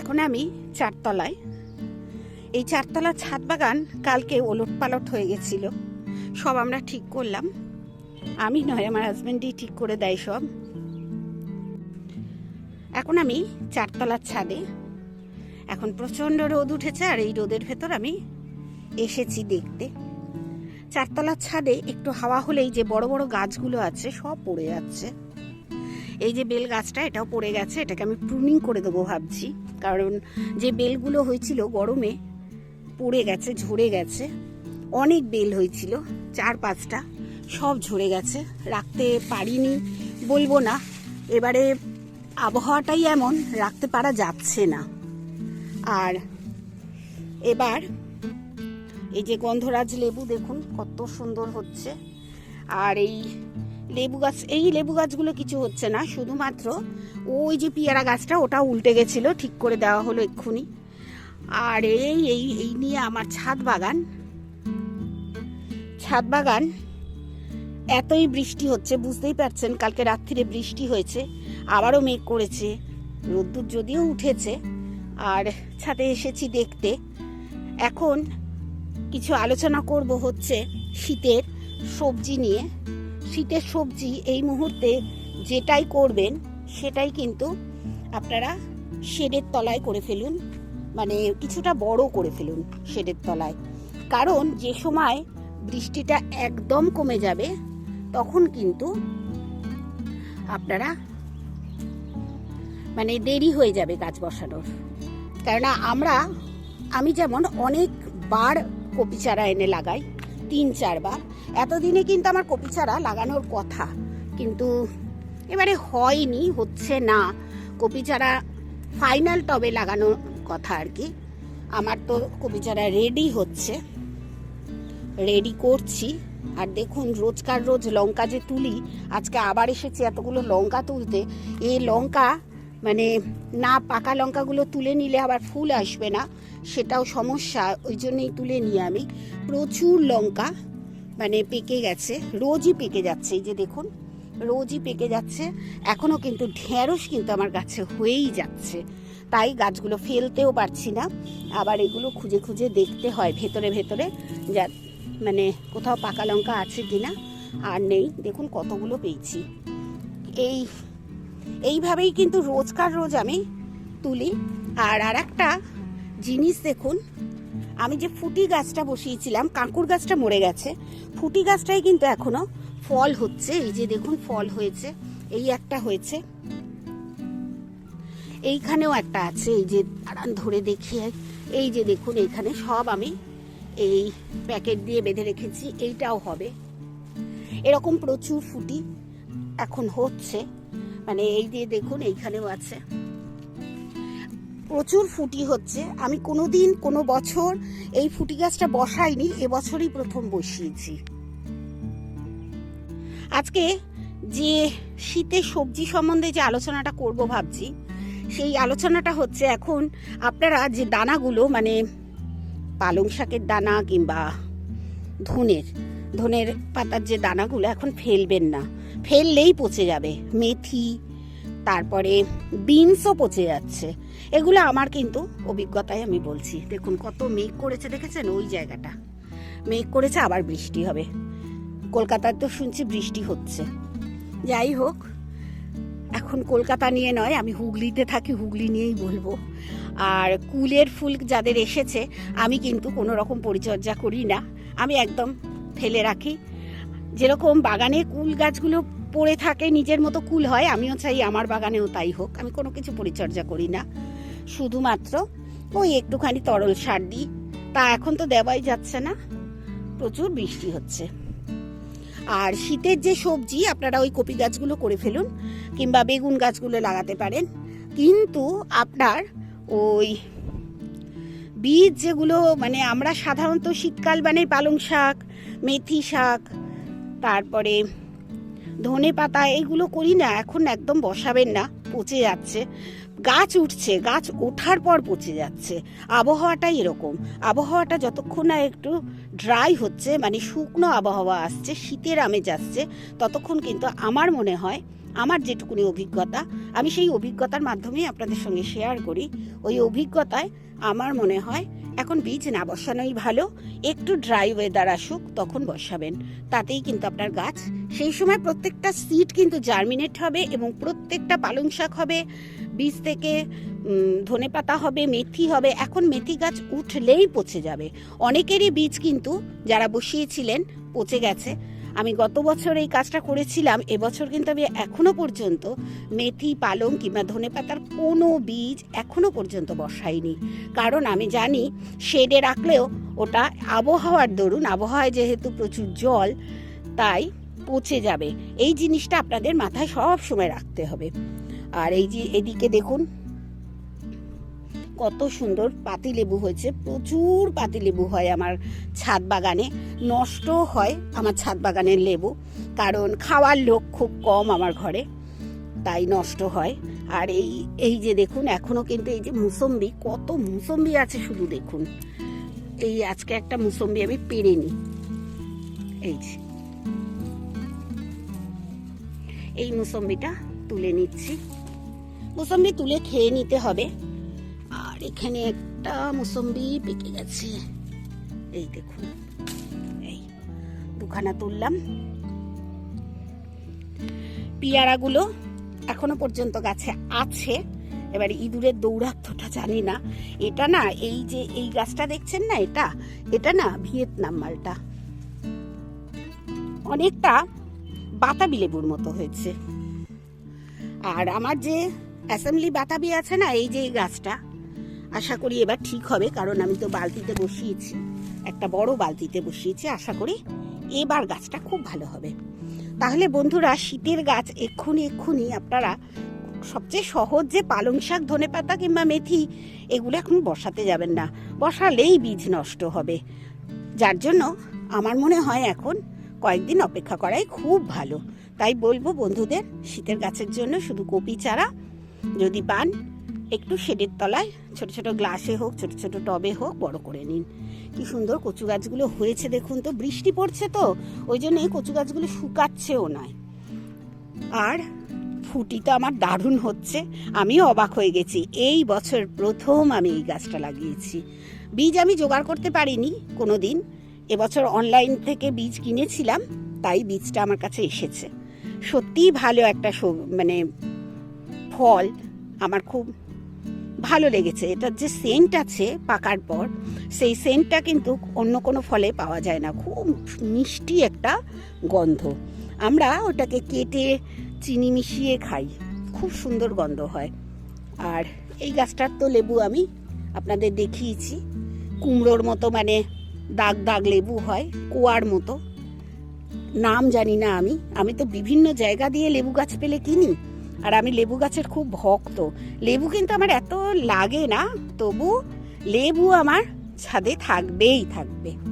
এখন আমি চারতলায়। এই চারতলার ছাদ বাগান কালকে ওলট পালট হয়ে গেছিল। সব আমরা ঠিক করলাম। আমি নয়, আমার হাজব্যান্ডই ঠিক করে দেয় সব। এখন আমি চারতলার ছাদে। এখন প্রচণ্ড রোদ উঠেছে আর এই রোদের ভেতর আমি এসেছি দেখতে। চারতলার ছাদে একটু হাওয়া হলেই যে বড় বড় গাছগুলো আছে সব পড়ে যাচ্ছে। এই যে বেল গাছটা এটাও পড়ে গেছে, এটাকে আমি প্রুনিং করে দেবো ভাবছি। কারণ যে বেলগুলো হয়েছিল গরমে পড়ে গেছে, ঝরে গেছে, অনেক বেল হয়েছিল, চার পাঁচটা, সব ঝরে গেছে, রাখতে পারিনি, বলব না। এবারে আবহাওয়াটাই এমন, রাখতে পারা যাচ্ছে না। আর এবার এই যে গন্ধরাজ লেবু দেখুন, কত সুন্দর হচ্ছে। আর এই লেবু গাছ, এই লেবু গাছগুলো কিছু হচ্ছে না, শুধুমাত্র ওই যে পেয়ারা গাছটা, ওটা উল্টে গেছিল, ঠিক করে দেওয়া হলো এক্ষুনি। আর এই এই এই নিয়ে আমার ছাদ বাগান। ছাদ বাগান, এতই বৃষ্টি হচ্ছে, বুঝতেই পারছেন, কালকে রাত্রিরে বৃষ্টি হয়েছে, আবারও মেঘ করেছে, রোদ্দুর যদিও উঠেছে, আর ছাদে এসেছি দেখতে। এখন কিছু আলোচনা করব হচ্ছে শীতের সবজি নিয়ে। শীতের সবজি এই মুহূর্তে যেটাই করবেন, সেটাই কিন্তু আপনারা শেডের তলায় করে ফেলুন মানে কিছুটা বড় করে ফেলুন শেডের তলায়। কারণ যে সময় বৃষ্টিটা একদম কমে যাবে, তখন কিন্তু আপনারা মানে দেরি হয়ে যাবে গাছ বসানোর। কেননা আমরা, আমি যেমন অনেকবার কপি চারা এনে লাগাই তিন চারবার। এতদিনে কিন্তু আমার কপি চারা লাগানোর কথা। কিন্তু এবারে হয়নি, হচ্ছে না। কপি চারা ফাইনাল টবে লাগানোর কথা আর কি। আমার তো কপি চারা রেডি হচ্ছে। রেডি করছি। আর দেখুন, রোজকার রোজ লঙ্কা যে তুলি, আজকে আবার এসেছি এতগুলো লঙ্কা তুলতে। এই লঙ্কা মানে না পাকা লঙ্কাগুলো তুলে নিলে আবার ফুল আসবে না, সেটাও সমস্যা, ওই জন্যই তুলে নিই আমি। প্রচুর লঙ্কা মানে পেকে গেছে, রোজই পেকে যাচ্ছে, এই যে দেখুন, রোজই পেকে যাচ্ছে। এখনও কিন্তু ঢেঁড়স কিন্তু আমার গাছে হয়েই যাচ্ছে। তাই গাছগুলো ফেলতেও পারছি না, আবার এগুলো খুঁজে খুঁজে দেখতে হয় ভেতরে ভেতরে, যা মানে কোথাও পাকা লঙ্কা আছে কি না আর নেই। দেখুন কতগুলো পেয়েছি। এই এইভাবেই কিন্তু রোজকার রোজ আমি তুলি। আর আর একটা জিনিস দেখুন, আমি যে ফুটি গাছটা বসিয়েছিলাম, কাঁকুর গাছটা মরে গেছে, ফুটি গাছটাই কিন্তু এখনও ফল হচ্ছে। এই যে দেখুন, ফল হয়েছে, এই একটা হয়েছে। এইখানেও একটা আছে, এই যে দাঁড়ান ধরে দেখিয়ে এই যে দেখুন, এইখানে সব আমি এই প্যাকেট দিয়ে বেঁধে রেখেছি, এইটাও হবে। এরকম প্রচুর ফুটি এখন হচ্ছে। মানে এই দিয়ে দেখুন, এইখানেও আছে। প্রচুর ফুটি হচ্ছে। আমি কোনো দিন কোনো বছর এই ফুটি গাছটা বসাইনি এবছরই প্রথম বসিয়েছি। আজকে যে শীতের সবজি সম্বন্ধে যে আলোচনাটা করব ভাবছি, সেই আলোচনাটা হচ্ছে এখন আপনারা যে দানাগুলো মানে পালং শাকের দানা কিংবা ধনের ধনের পাতার যে দানাগুলো এখন ফেলবেন না ফেললেই পচে যাবে, মেথি, তারপরে বিনসও পচে যাচ্ছে। এগুলো আমার কিন্তু অভিজ্ঞতায় আমি বলছি। দেখুন কত মেঘ করেছে, দেখেছেন? ওই জায়গাটা। মেঘ করেছে, আবার বৃষ্টি হবে। কলকাতায় তো শুনছি বৃষ্টি হচ্ছে। যাই হোক, এখন কলকাতা নিয়ে নয়, আমি হুগলিতে থাকি, হুগলি নিয়েই বলব। আর কুলের ফুল যাদের এসেছে, আমি কিন্তু কোনো রকম পরিচর্যা করি না। আমি একদম ফেলে রাখি। যেরকম বাগানে কুল গাছগুলো পড়ে থাকে, নিজের মতো কুল হয়, আমিও চাই আমার বাগানেও তাই হোক। আমি কোনো কিছু পরিচর্যা করি না। শুধুমাত্র ওই একটুখানি তরল সার দিই। তা এখন তো দেওয়াই যাচ্ছে না। প্রচুর বৃষ্টি হচ্ছে। আর শীতের যে সবজি, আপনারা ওই কপি গাছগুলো করে ফেলুন, কিংবা বেগুন গাছগুলো লাগাতে পারেন। কিন্তু আপনার ওই বীজ যেগুলো মানে আমরা সাধারণত শীতকাল মানে পালং শাক, মেথি শাক তারপরে ধনে পাতা এইগুলো করি না, এখন একদম বসাবেন না, পচে যাচ্ছে। গাছ উঠছে, গাছ ওঠার পর পচে যাচ্ছে। আবহাওয়াটাই এরকম। আবহাওয়াটা যতক্ষণ না একটু ড্রাই হচ্ছে মানে শুকনো আবহাওয়া আসছে, শীতের আমেজ আসছে, ততক্ষণ কিন্তু আমার মনে হয়, আমার যেটুকুনি অভিজ্ঞতা, আমি সেই অভিজ্ঞতার মাধ্যমেই আপনাদের সঙ্গে শেয়ার করি। ওই অভিজ্ঞতায় আমার মনে হয় এখন বীজ না বসানোই ভালো। একটু ড্রাই ওয়েদার আসুক, তখন বসাবেন। তাতেই কিন্তু আপনার গাছ, সেই সময় প্রত্যেকটা সিড কিন্তু জার্মিনেট হবে এবং প্রত্যেকটা পালং শাক হবে। বীজ থেকে ধনে পাতা হবে, মেথি হবে। এখন মেথি গাছ উঠলেই পচে যাবে। অনেকেরই বীজ কিন্তু, যারা বসিয়েছিলেন, পচে গেছে। আমি গত বছর এই কাজটা করেছিলাম, এবছর কিন্তু আমি এখনও পর্যন্ত মেথি, পালং কিংবা ধনে পাতার কোনো বীজ এখনও পর্যন্ত বসাইনি। কারণ আমি জানি, শেডে রাখলেও ওটা আবহাওয়ার দরুন, আবহাওয়ায় যেহেতু প্রচুর জল, তাই পচে যাবে। এই জিনিসটা আপনাদের মাথায় সব সময় রাখতে হবে। আর এই যে এদিকে দেখুন কত সুন্দর পাতিলেবু হয়েছে, প্রচুর পাতিলেবু হয় আমার ছাদ বাগানে। নষ্ট হয় আমার ছাদ বাগানের লেবু, কারণ খাওয়ার লোক খুব কম আমার ঘরে, তাই নষ্ট হয়। আর এই এই যে দেখুন এখনও কিন্তু এই যে মুসম্বি, কত মুসম্বি আছে শুধু দেখুন। এই আজকে একটা মুসম্বি আমি পেরে নিই। এই যে। এই মুসম্বিটা তুলে নিচ্ছি। মুসম্বি তুলে খেয়ে নিতে হবে। এখানে একটা মুসম্বি পেকে গেছে। এই দেখুন, এই দুখানা তুললাম। পিয়ারাগুলো এখনও পর্যন্ত গাছে আছে। এবার ইঁদুরের দৌড়াত্মটা জানি না। এটা না, এই যে এই গাছটা দেখছেন না এটা? এটা না ভিয়েতনাম মালটা। অনেকটা বাতাবি লেবুর মতো হয়েছে। আর আমার যে অ্যাসেম্বলি বাতাবি আছে না, এই যে এই গাছটা আশা করি এবার ঠিক হবে, কারণ আমি তো বালতিতে বসিয়েছি, একটা বড় বালতিতে বসিয়েছি, আশা করি এবার গাছটা খুব ভালো হবে। তাহলে বন্ধুরা, শীতের গাছ এক্ষুনি এক্ষুনি আপনারা সবচেয়ে সহজ যে পালং শাক, ধনে পাতা কিংবা মেথি, এগুলো এখন বসাতে যাবেন না। বসালেই বীজ নষ্ট হবে। যার জন্য আমার মনে হয় এখন কয়েকদিন অপেক্ষা করাই খুব ভালো। তাই বলব বন্ধুদের, শীতের গাছের জন্য শুধু কপি চারা, যদি পান একটু শেডের তলায় ছোট ছোট গ্লাসে হোক, ছোট ছোট টবে হোক, বড় করে নিন। কি সুন্দর কচু গাছগুলো হয়েছে দেখুন তো, বৃষ্টি পড়ছে তো, ওই জন্য এই কচু গাছগুলো শুকাচ্ছেও নয়। আর ফুটি তো আমার দারুণ হচ্ছে, আমিও অবাক হয়ে গেছি, এই বছর প্রথম আমি এই গাছটা লাগিয়েছি। বীজ আমি জোগাড় করতে পারিনি কোনো দিন এবছর অনলাইন থেকে বীজ কিনেছিলাম, তাই বীজটা আমার কাছে এসেছে। সত্যিই ভালো একটা মানে ফল, আমার খুব ভালো লেগেছে। এটার যে সেন্ট আছে পাকার পর, সেই সেন্টটা কিন্তু অন্য কোনো ফলে পাওয়া যায় না। খুব মিষ্টি একটা গন্ধ। আমরা ওটাকে কেটে চিনি মিশিয়ে খাই। খুব সুন্দর গন্ধ হয়। আর এই গাছটার তো লেবু আমি আপনাদের দেখিয়েছি। কুমড়োর মতো মানে দাগ দাগ লেবু হয়, কুয়ার মতো। নাম জানি না আমি। আমি তো বিভিন্ন জায়গা দিয়ে লেবু গাছ পেলে কিনি। আর আমি লেবু গাছের খুব ভক্ত। লেবু কিন্তু আমার এত লাগে না, তবু লেবু আমার ছাদে থাকবেই থাকবে।